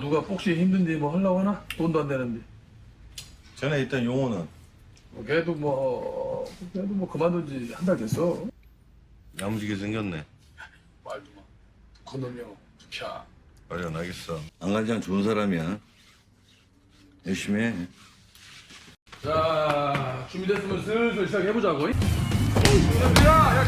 누가 복싱 힘든지 뭐 하려고 하나? 돈도 안 되는데. 전에 있던 용호는 뭐 걔도 뭐 걔도 뭐 그만둔 지 한 달 됐어. 야무지게 생겼네. 말도 마. 건너며 캬. 빨리 안 하겠어. 안 간장 좋은 사람이야. 열심히 해. 자 준비됐으면 슬슬 시작해보자고. 야, 야.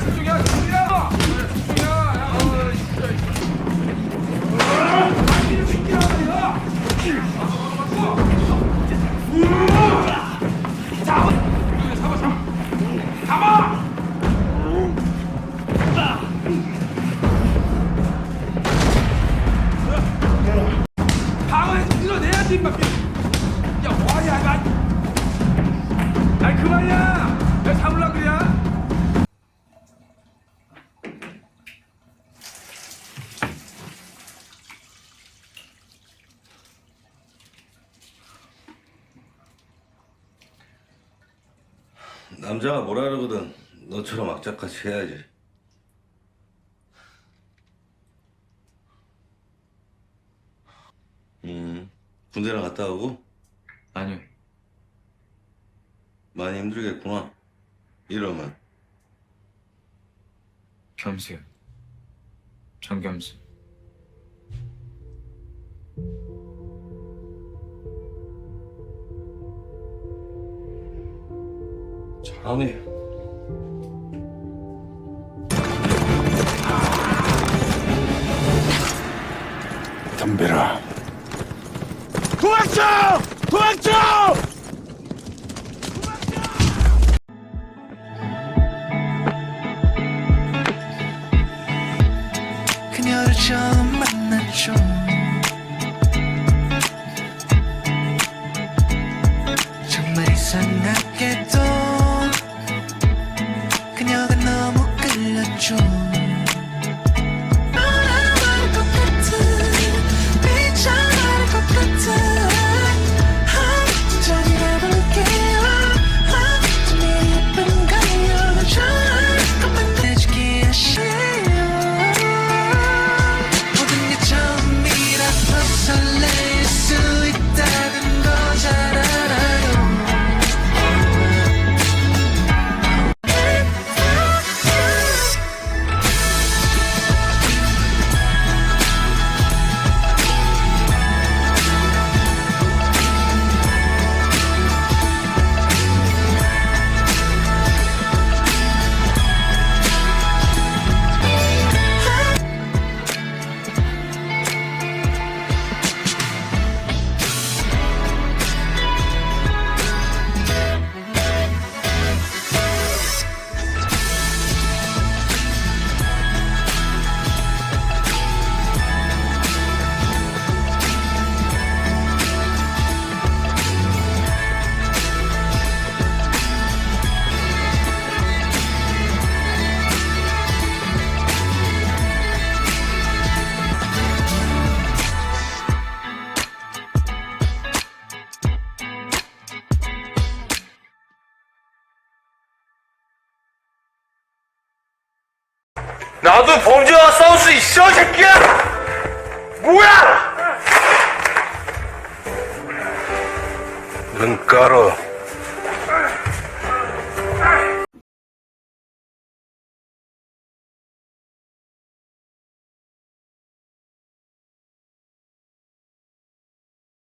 야 와야 나 아이 그만이야 야 남자가 뭐라 그러거든. 너처럼 악착같이 해야지. 음, 군대나 갔다 오고 아니요. 많이 힘들겠구나. 이러면 겸수요. 정겸수. 잘하네. 덤벼라. 도망쳐! 도망쳐! 그녀를 처음 만났죠 나도 범죄와 싸울 수 있어, 새끼야! 뭐야! 눈 깔어.